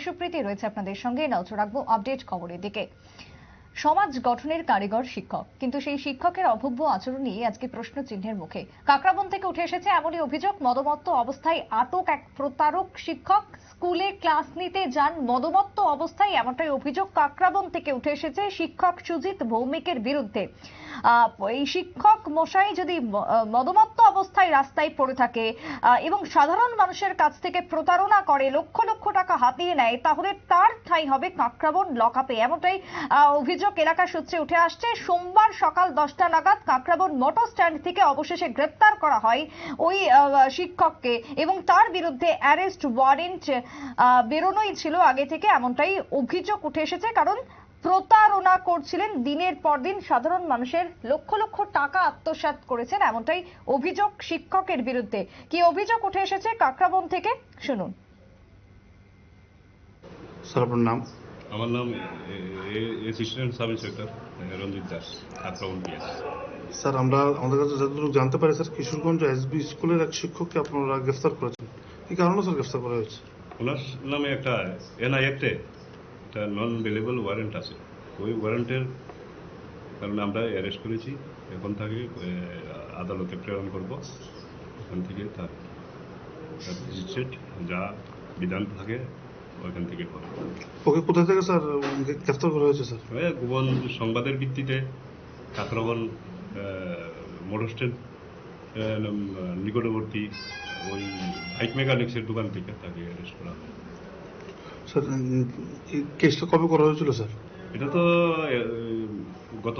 সুপ্রীতি রয়েছে আপনাদের সঙ্গে। নজর রাখব আপডেট খবরের দিকে। সমাজ গঠনের কারিগর শিক্ষক। কিন্তু সেই শিক্ষকের অভব্য আচরণ নিয়ে আজকে প্রশ্ন চিহ্নের মুখে। কাকরাবন থেকে উঠে এসেছে এমনই অভিযোগ মদমত্ত অবস্থায় আটক এক প্রতারক শিক্ষক। স্কুলে ক্লাস নিতে যান মদমত্ত অবস্থায় এমনটাই অভিযোগ কাকরাবন থেকে উঠে এসেছে শিক্ষক সুজিত ভৌমিকের বিরুদ্ধে। এই শিক্ষক মশাই যদি মদমত্ত অবস্থায় রাস্তায় পড়ে থাকে এবং সাধারণ মানুষের কাছ থেকে প্রতারণা করে লক্ষ লক্ষ টাকা হাতিয়ে নেয় তাহলে তার ঠাঁই হবে কাঁকড়াবন লকআপে এমনটাই আহ, অভিযোগ এলাকা সূত্রে উঠে আসছে, সোমবার সকাল দশটা নাগাদ কাঁকড়াবন মোটর স্ট্যান্ড থেকে অবশেষে গ্রেপ্তার করা হয় ওই শিক্ষককে এবং তার বিরুদ্ধে অ্যারেস্ট ওয়ারেন্ট বেরোনোই ছিল আগে থেকে এমনটাই অভিযোগ উঠে এসেছে। কারণ প্রতারণা করছিলেন দিনের পর দিন সাধারণ মানুষের লক্ষ লক্ষ টাকা আত্মসাৎ করেছেন এমনটাই অভিযোগ শিক্ষকের বিরুদ্ধে। কি অভিযোগ উঠে এসেছে কাকরাবন থেকে? শুনুন। স্যার, আপনার নাম? আমার নাম assistant sub inspector Ranjit Das আক্রমণ পিএস স্যার আমরা আমাদের কাছে যতটুকু জানতে পারি স্যার কিশোরগঞ্জ এসবি স্কুলের এক শিক্ষককে আপনারা গ্রেফতার করেছেন। কি কারণে স্যার গ্রেফতার করা হয়েছে? ওনার নামে একটা এনআই অ্যাক্টে একটা নন ভেলেবল ওয়ারেন্ট আছে। ওই ওয়ারেন্টের কারণে আমরা অ্যারেস্ট করেছি। এখন তাকে আদালতে প্রেরণ করব। ওখান থেকে তার ম্যাজিস্ট্রেট যা বিধান থাকে ওখান থেকে করব ওকে কোথা থেকে স্যার? গ্রেফতার করা হয়েছে স্যার? এ, গোপন সংবাদের ভিত্তিতে কাকরাবন মোটর স্ট্যান্ড নিকটবর্তী ওই বাইক মেকানিক্সের দোকান থেকে তাকে অ্যারেস্ট করা হয়। স্যার এই কেসটা কবে করা হয়েছিল স্যার? এটা তো গত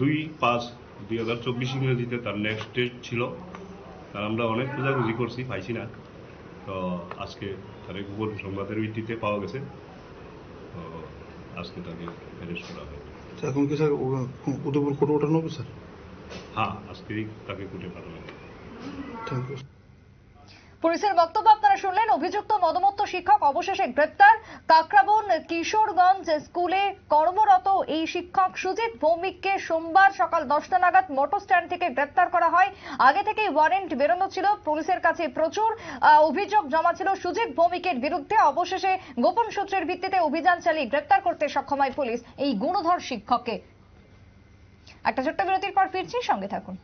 দুই পাঁচ দুই হাজার চব্বিশ ইংরেজিতে তার নেক্সট ডেট ছিল। আর আমরা অনেক খোঁজাখুঁজি করছি পাইছি না। তো আজকে তার এই গোপন সংবাদের ভিত্তিতে পাওয়া গেছে। তো আজকে তাকে অ্যারেস্ট করা হয়। এখন কি স্যার উদয়পুর কোর্টে ওঠানো হবে স্যার? হ্যাঁ আজকেই তাকে কোর্টে পাঠানো হবে। থ্যাংক ইউ পুলিশের বক্তব্য আপনারা শুনলেন। অভিযুক্ত মদমত্ত শিক্ষক, অবশেষে গ্রেপ্তার। কাকরাবন, কিশোরগঞ্জ স্কুলে কর্মরত এই শিক্ষক সুজিত ভৌমিককে সোমবার সকাল দশটা নাগাদ মোটর স্ট্যান্ড থেকে গ্রেপ্তার করা হয়। আগে থেকেই ওয়ারেন্ট বেরোনো ছিল, পুলিশের কাছে প্রচুর অভিযোগ জমা ছিল সুজিত ভৌমিকের বিরুদ্ধে। অবশেষে গোপন সূত্রের ভিত্তিতে অভিযান চালিয়ে গ্রেপ্তার করতে সক্ষম হয় পুলিশ এই গুণধর শিক্ষককে। একটা ছোট্ট বিরতির পর ফিরছি, সঙ্গে থাকুন।